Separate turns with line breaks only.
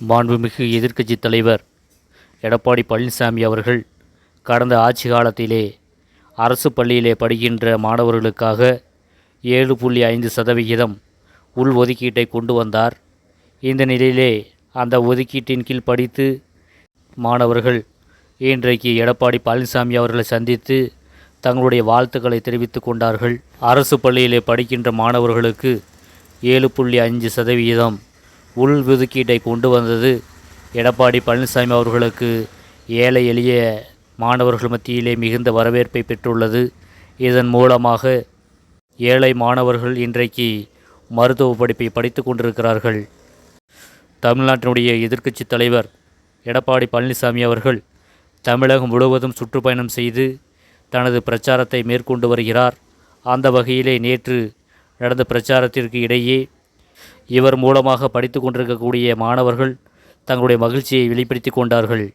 மாண்புமிகு எதிர்க்கட்சி தலைவர் எடப்பாடி பழனிசாமி அவர்கள் கடந்த ஆட்சி காலத்திலே அரசு பள்ளியிலே படிக்கின்ற மாணவர்களுக்காக ஏழு புள்ளி ஐந்து சதவிகிதம் உள் ஒதுக்கீட்டை கொண்டு வந்தார். இந்த நிலையிலே அந்த ஒதுக்கீட்டின் கீழ் படித்து மாணவர்கள் இன்றைக்கு எடப்பாடி பழனிசாமி அவர்களை சந்தித்து தங்களுடைய வாழ்த்துக்களை தெரிவித்துக் கொண்டார்கள். அரசு பள்ளியிலே படிக்கின்ற மாணவர்களுக்கு ஏழு புள்ளி அஞ்சு சதவிகிதம் உள் ஒதுக்கீட்டை கொண்டு வந்தது. எடப்பாடி பழனிசாமி அவர்களுக்கு ஏழை எளிய மாணவர்கள் மத்தியிலே மிகுந்த வரவேற்பை பெற்றுள்ளது. இதன் மூலமாக ஏழை மாணவர்கள் இன்றைக்கு மருத்துவ படிப்பை படித்து கொண்டிருக்கிறார்கள். தமிழ்நாட்டினுடைய எதிர்க்கட்சித் தலைவர் எடப்பாடி பழனிசாமி அவர்கள் தமிழகம் முழுவதும் சுற்றுப்பயணம் செய்து தனது பிரச்சாரத்தை மேற்கொண்டு வருகிறார். அந்த வகையிலே நேற்று நடந்த பிரச்சாரத்திற்கு இடையே இவர் மூலமாக படித்து கொண்டிருக்கக்கூடிய மாணவர்கள் தங்களுடைய மகிழ்ச்சியை வெளிப்படுத்தி கொண்டார்கள்.